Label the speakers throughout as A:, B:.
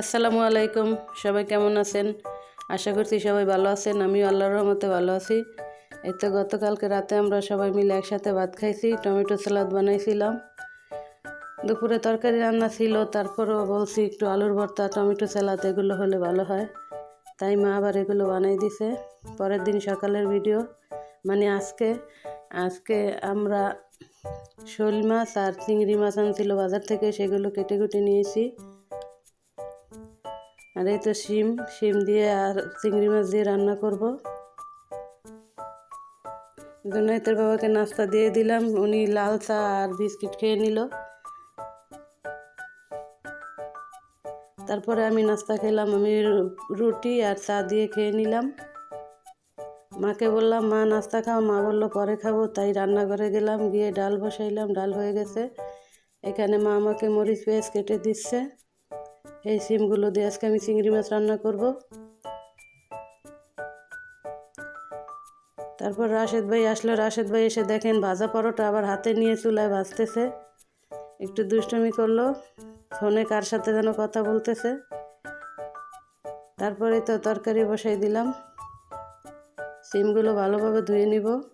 A: আসসালামু আলাইকুম, সবাই কেমন আছেন? আশা করছি সবাই ভালো আছেন, আমিও আল্লাহর রহমতে ভালো আছি। এই তো গতকালকে রাতে আমরা সবাই মিলে একসাথে ভাত খাইছি, টমেটো সালাদ বানাইছিলাম। দুপুরে তরকারি রান্না ছিল, তারপরেও বলছি একটু আলুর ভর্তা, টমেটো সালাদ, এগুলো হলে ভালো হয়। তাই মা আবার এগুলো বানাই দিছে। পরের দিন সকালের ভিডিও মানে আজকে আজকে আমরা শোল মাছ আর চিংড়ি মাছ আনছিল বাজার থেকে, সেগুলো কেটে কুটে নিয়েছি। আর এই তো শিম শিম দিয়ে আর চিংড়ি মাছ দিয়ে রান্না করব। জুনাইতের বাবাকে নাস্তা দিয়ে দিলাম। উনি লাল চা আর বিস্কিট খেয়ে নিল। তারপরে আমি নাস্তা খেলাম, আমি রুটি আর চা দিয়ে খেয়ে নিলাম। মাকে বললাম, মা, নাস্তা খাও। মা বলল, পরে খাব। তাই রান্নাঘরে গেলাম, গিয়ে ডাল বসাইলাম, ডাল হয়ে গেছে। এখানে মা আমাকে মরিচ পেঁয়াজ কেটে দিচ্ছে। এই সিমগুলো দিয়ে আজকে আমি চিংড়ি মাছ রান্না করব। তারপর রাশেদ ভাই আসলো। রাশেদ ভাই এসে দেখেন ভাজা পরোটা আবার হাতে নিয়ে চুলায় ভাজতেছে। একটু দুষ্টমি করল। ফোনে কার সাথে যেন কথা বলতেছে। তারপরে তো তরকারি বসাই দিলাম। সিমগুলো ভালোভাবে ধুয়ে নিব।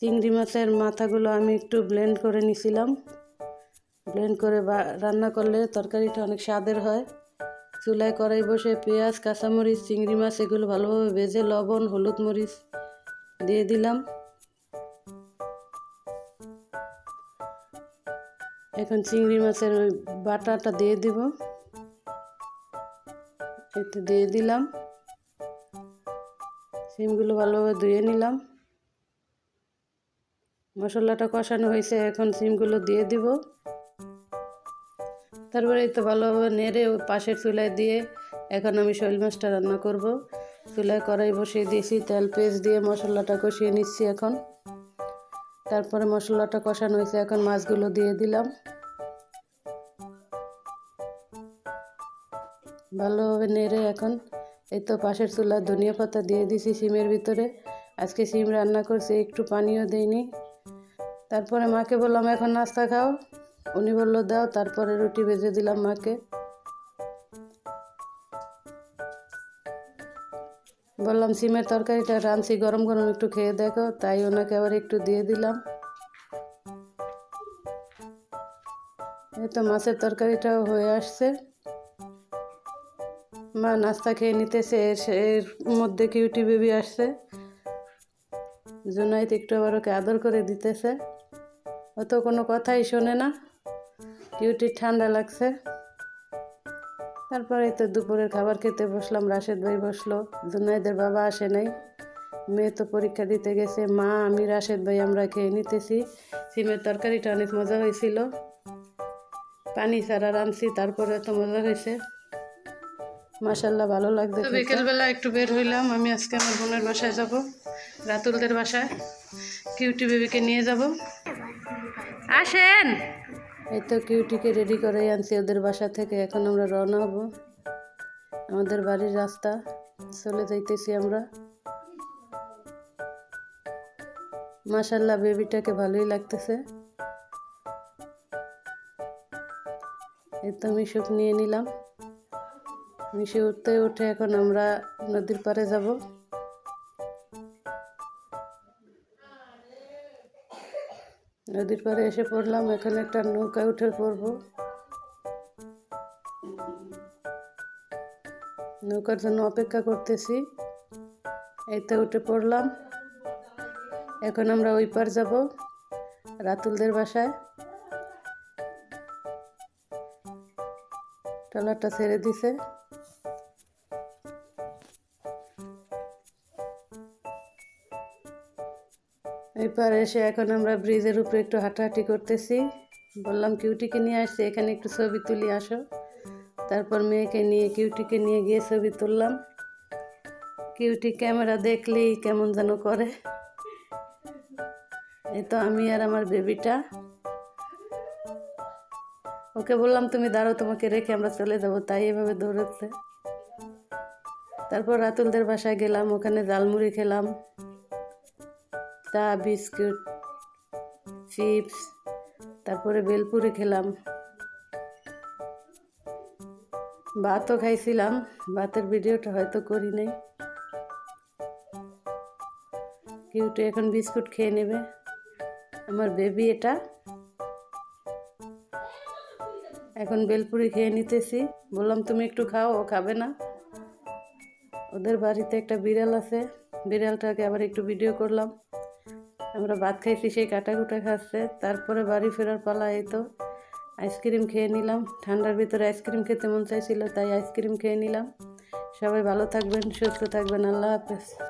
A: চিংড়ি মাছের মাথাগুলো আমি একটু ব্লেন্ড করে নিছিলাম। ব্লেন্ড করে রান্না করলে তরকারিটা অনেক স্বাদের হয়। চুলায় কড়াই বসে পেঁয়াজ, কাঁচামরিচ, চিংড়ি মাছ, এগুলো ভালোভাবে ভেজে লবণ, হলুদ মরিচ দিয়ে দিলাম। এখন চিংড়ি মাছের ওই বাটাটা দিয়ে দিব। একটু দিয়ে দিলাম। সিমগুলো ভালোভাবে ধুয়ে নিলাম। মশলাটা কষানো হয়েছে, এখন সিমগুলো দিয়ে দিব। তারপরে এই তো ভালোভাবে নেড়ে পাশের চুলায় দিয়ে এখন আমি শৈল মাছটা রান্না করব। চুলায় কড়াই বসিয়ে দিয়েছি, তেল পেস্ট দিয়ে মশলাটা কষিয়ে নিচ্ছি এখন। তারপরে মশলাটা কষানো হয়েছে, এখন মাছগুলো দিয়ে দিলাম। ভালোভাবে নেড়ে এখন এই তো পাশের চুলা ধনিয়া পাতা দিয়ে দিছি সিমের ভিতরে। আজকে সিম রান্না করছি, একটু পানিও দেইনি। তারপরে মাকে বললাম, এখন নাস্তা খাও। উনি বলল, দাও। তারপরে রুটি ভেজে দিলাম মাকে। বললাম, সিমের তরকারিটা রাঁধছি, গরম গরম একটু খেয়ে দেখো। তাই ওনাকে আবার একটু দিয়ে দিলাম। এই তো মাছের তরকারিটাও হয়ে আসছে। মা নাস্তা খেয়ে নিতেছে, এর- এর মধ্যে কিউটি বেবি আসছে। জুনাইত একটু আবার ওকে আদর করে দিতেছে। ও তো কোনো কথাই শোনে না। কিউটির ঠান্ডা লাগছে। তারপরে তো দুপুরের খাবার খেতে বসলাম। রাশেদ ভাই বসল। জুনাইদের বাবা আসে নাই। মেয়ে তো পরীক্ষা দিতে গেছে। মা আমি রাশেদ ভাই আমরা খেয়ে নিতেছি। সিমের তরকারিটা অনেক মজা হয়েছিল। পানি ছাড়া রাঁধছি তারপরে এত মজা হয়েছে। মাসাল্লাহ ভালো লাগছে বিকেলবেলা একটু বের হইলাম। আমি আজকে আমার বোনের বাসায় যাব রাতুলদের বাসায়। কিউটি বেবিকে নিয়ে যাব। আসেন। এই তো কিউটিকে রেডি করে আনছি, ওদের বাসা থেকে। এখন আমরা রওনা হব আমাদের বাড়ির রাস্তা। চলে যাইতেছি আমরা। মাসাল্লাহ বেবিটাকে ভালোই লাগতেছে। এই তো মিশুক নিয়ে নিলাম। মিশে উঠতে উঠে এখন আমরা নদীর পাড়ে যাব। নদীর পাড়ে এসে পড়লাম, এখানে একটা নৌকায় উঠে পড়ব। নৌকার জন্য অপেক্ষা করতেছি। এই তো উঠে পড়লাম। এখন আমরা ওই পার যাব, রাতুলদের বাসায়। ট্রলারটা ছেড়ে দিছে। এরপর এসে এখন আমরা ব্রিজের উপরে একটু হাঁটাহাঁটি করতেছি। বললাম, কিউটিকে নিয়ে আসছি, এখানে একটু ছবি তুলি, আসো। তারপর মেয়েকে নিয়ে, কিউটিকে নিয়ে গিয়ে ছবি তুললাম। কিউটি ক্যামেরা দেখলেই কেমন যেন করে। এই তো আমি আর আমার বেবিটা। ওকে বললাম, তুমি দাঁড়াও, তোমাকে রেখে আমরা চলে যাব। তাই এভাবে দৌড়াচ্ছে। তারপর রাতুলদের বাসায় গেলাম, ওখানে জালমুড়ি খেলাম। চা বিস্কুট, চিপস, তারপরে বেলপুরি খেলাম। ভাতও খাইছিলাম, ভাতের ভিডিওটা হয়তো করি নাই। কিউটু এখন বিস্কুট খেয়ে নেবে। আমার বেবি এটা। এখন বেলপুরি খেয়ে নিতেছি। বললাম, তুমি একটু খাও, ও খাবে না। ওদের বাড়িতে একটা বিড়াল আছে। বিড়ালটাকে আবার একটু ভিডিও করলাম। আমরা ভাত খাইছি, সেই কাটাকুটা খাচ্ছে। তারপরে বাড়ি ফেরার পালা এই তো। আইসক্রিম খেয়ে নিলাম। ঠান্ডার ভিতরে আইসক্রিম খেতে মন চাইছিল, তাই আইসক্রিম খেয়ে নিলাম। সবাই ভালো থাকবেন, সুস্থ থাকবেন। আল্লাহ হাফেজ।